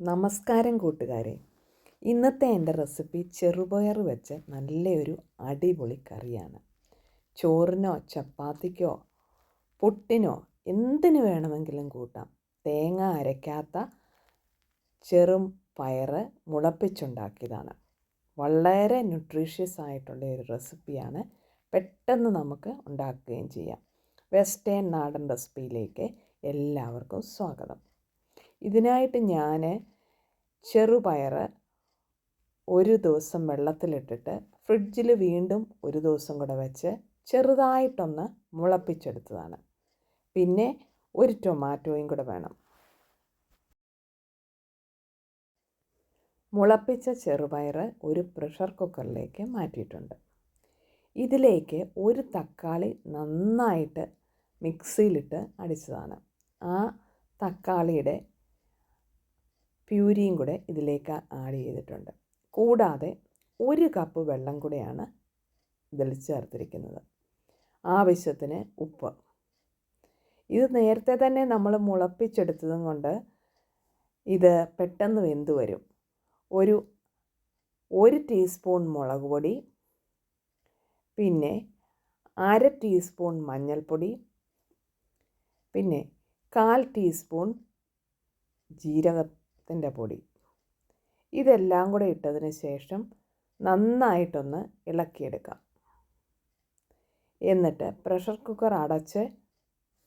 നമസ്കാരം കൂട്ടുകാരെ. ഇന്നത്തെ എന്റെ റെസിപ്പി ചെറുപയർ വെച്ച് നല്ലൊരു അടിപൊളി കറിയാണ്. ചോറിനോ ചപ്പാത്തിക്കോ പുട്ടിനോ എന്തിനു വേണമെങ്കിലും കൂട്ടാം. തേങ്ങ അരയ്ക്കാത്ത ചെറും പയറ് മുളപ്പിച്ചുണ്ടാക്കിയതാണ്. വളരെ ന്യൂട്രീഷ്യസ് ആയിട്ടുള്ള ഒരു റെസിപ്പിയാണ് പെട്ടെന്ന് നമുക്ക് ഉണ്ടാക്കുകയും ചെയ്യാം. വെസ്റ്റേൺ നാടൻ റെസിപ്പിയിലേക്ക് എല്ലാവർക്കും സ്വാഗതം. ഇതിനായിട്ട് ഞാൻ ചെറുപയർ ഒരു ദിവസം വെള്ളത്തിലിട്ടിട്ട് ഫ്രിഡ്ജിൽ വീണ്ടും ഒരു ദിവസം കൂടെ വെച്ച് ചെറുതായിട്ടൊന്ന് മുളപ്പിച്ചെടുത്തതാണ്. പിന്നെ ഒരു ടൊമാറ്റോയും കൂടെ വേണം. മുളപ്പിച്ച ചെറുപയർ ഒരു പ്രഷർ കുക്കറിലേക്ക് മാറ്റിയിട്ടുണ്ട്. ഇതിലേക്ക് ഒരു തക്കാളി നന്നായിട്ട് മിക്സിയിലിട്ട് അടിച്ചതാണ്. ആ തക്കാളിയുടെ പ്യൂരിയും കൂടെ ഇതിലേക്ക് ആഡ് ചെയ്തിട്ടുണ്ട്. കൂടാതെ ഒരു കപ്പ് വെള്ളം കൂടെയാണ് ഇതിൽ ചേർത്തിരിക്കുന്നത്. ആവശ്യത്തിന് ഉപ്പ്. ഇത് നേരത്തെ തന്നെ നമ്മൾ മുളപ്പിച്ചെടുത്തതും കൊണ്ട് ഇത് പെട്ടെന്ന് വെന്ത് വരും. ഒരു ഒരു ടീസ്പൂൺ മുളക് പൊടി പിന്നെ അര ടീസ്പൂൺ മഞ്ഞൾപ്പൊടി പിന്നെ കാൽ ടീസ്പൂൺ ജീരകത്തിന്റെ പൊടി. ഇതെല്ലാം കൂടെ ഇട്ടതിന് ശേഷം നന്നായിട്ടൊന്ന് ഇളക്കിയെടുക്കാം. എന്നിട്ട് പ്രഷർ കുക്കർ അടച്ച്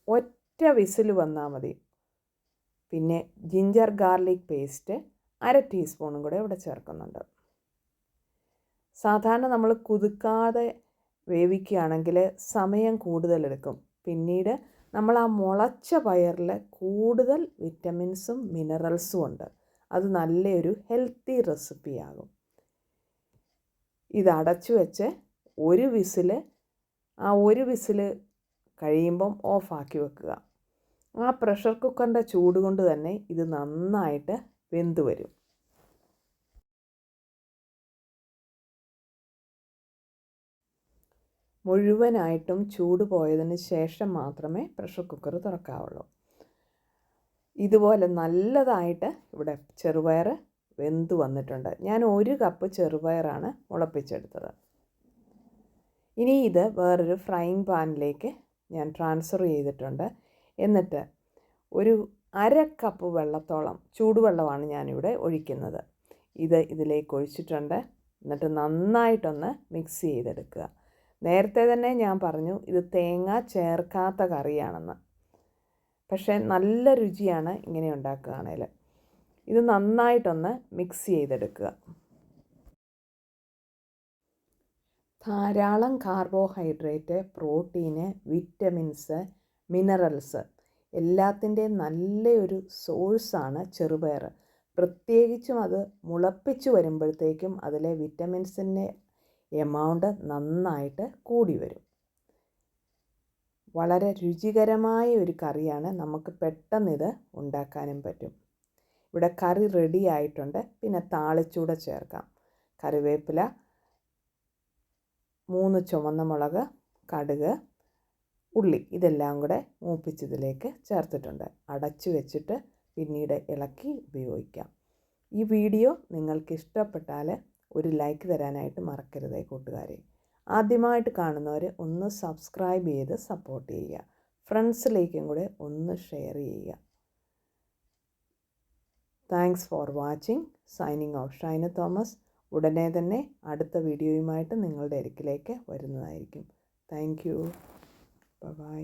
ഒറ്റ വിസിൽ വന്നാൽ മതി. പിന്നെ ജിഞ്ചർ ഗാർലിക് പേസ്റ്റ് അര ടീസ്പൂണും കൂടെ ഇവിടെ ചേർക്കുന്നുണ്ട്. സാധാരണ നമ്മൾ കുതുക്കാതെ വേവിക്കുകയാണെങ്കിൽ സമയം കൂടുതലെടുക്കും. പിന്നീട് നമ്മൾ ആ മുളച്ച പയറിൽ കൂടുതൽ വിറ്റമിൻസും മിനറൽസും ഉണ്ട്. അത് നല്ലൊരു ഹെൽത്തി റെസിപ്പിയാകും. ഇത് അടച്ചു വെച്ച് ഒരു വിസിൽ ആ ഒരു വിസിൽ കഴിയുമ്പം ഓഫാക്കി വെക്കുക. ആ പ്രഷർ കുക്കറിന്റെ ചൂട് കൊണ്ട് തന്നെ ഇത് നന്നായിട്ട് വെന്ത് വരും. മുഴുവനായിട്ടും ചൂട് പോയതിന് ശേഷം മാത്രമേ പ്രഷർ കുക്കർ തുറക്കാവുള്ളൂ. ഇതുപോലെ നല്ലതായിട്ട് ഇവിടെ ചെറുപയർ വെന്ത് വന്നിട്ടുണ്ട്. ഞാൻ ഒരു കപ്പ് ചെറുപയറാണ് മുളപ്പിച്ചെടുത്തത്. ഇനി ഇത് വേറൊരു ഫ്രൈങ് പാനിലേക്ക് ഞാൻ ട്രാൻസ്ഫർ ചെയ്തിട്ടുണ്ട്. എന്നിട്ട് ഒരു അര കപ്പ് വെള്ളത്തോളം ചൂടുവെള്ളമാണ് ഞാനിവിടെ ഒഴിക്കുന്നത്. ഇത് ഇതിലേക്ക് ഒഴിച്ചിട്ടുണ്ട്. എന്നിട്ട് നന്നായിട്ടൊന്ന് മിക്സ് ചെയ്തെടുക്കുക. നേരത്തെ തന്നെ ഞാൻ പറഞ്ഞു ഇത് തേങ്ങ ചേർക്കാത്ത കറിയാണെന്ന്. പക്ഷേ നല്ല രുചിയാണ് ഇങ്ങനെ ഉണ്ടാക്കുകയാണെങ്കിൽ ഇത് നന്നായിട്ടൊന്ന് മിക്സ് ചെയ്തെടുക്കുക. ധാരാളം കാർബോഹൈഡ്രേറ്റ് പ്രോട്ടീന് വിറ്റമിൻസ് മിനറൽസ് എല്ലാത്തിന്റെയും നല്ലൊരു സോഴ്സാണ് ചെറുപയർ പ്രത്യേകിച്ചും അത് മുളപ്പിച്ച് വരുമ്പോഴത്തേക്കും അതിലെ വിറ്റമിൻസിന്റെ എമൗണ്ട് നന്നായിട്ട് കൂടി വരും. വളരെ രുചികരമായ ഒരു കറിയാണ് നമുക്ക് പെട്ടെന്നിത് ഉണ്ടാക്കാനും പറ്റും. ഇവിടെ കറി റെഡി ആയിട്ടുണ്ട്. പിന്നെ താളിച്ചൂടെ ചേർക്കാം. കറിവേപ്പില മൂന്ന് ചുമന്ന മുളക് കടുക് ഉള്ളി ഇതെല്ലാം കൂടെ മൂപ്പിച്ചതിലേക്ക് ചേർത്തിട്ടുണ്ട്. അടച്ചു വെച്ചിട്ട് പിന്നീട് ഇളക്കി ഉപയോഗിക്കാം. ഈ വീഡിയോ നിങ്ങൾക്ക് ഇഷ്ടപ്പെട്ടാൽ ഒരു ലൈക്ക് തരാനായിട്ട് മറക്കരുതേ കൂട്ടുകാരെ. ആദ്യമായിട്ട് കാണുന്നവർ ഒന്ന് സബ്സ്ക്രൈബ് ചെയ്ത് സപ്പോർട്ട് ചെയ്യുക. ഫ്രണ്ട്സിലേക്കും കൂടെ ഒന്ന് ഷെയർ ചെയ്യുക. Thanks for watching signing off Shaina Thomas ഉടനെ തന്നെ അടുത്ത വീഡിയോയുമായിട്ട് നിങ്ങളുടെ അരിക്കിലേക്ക് വരുന്നതായിരിക്കും. Thank you by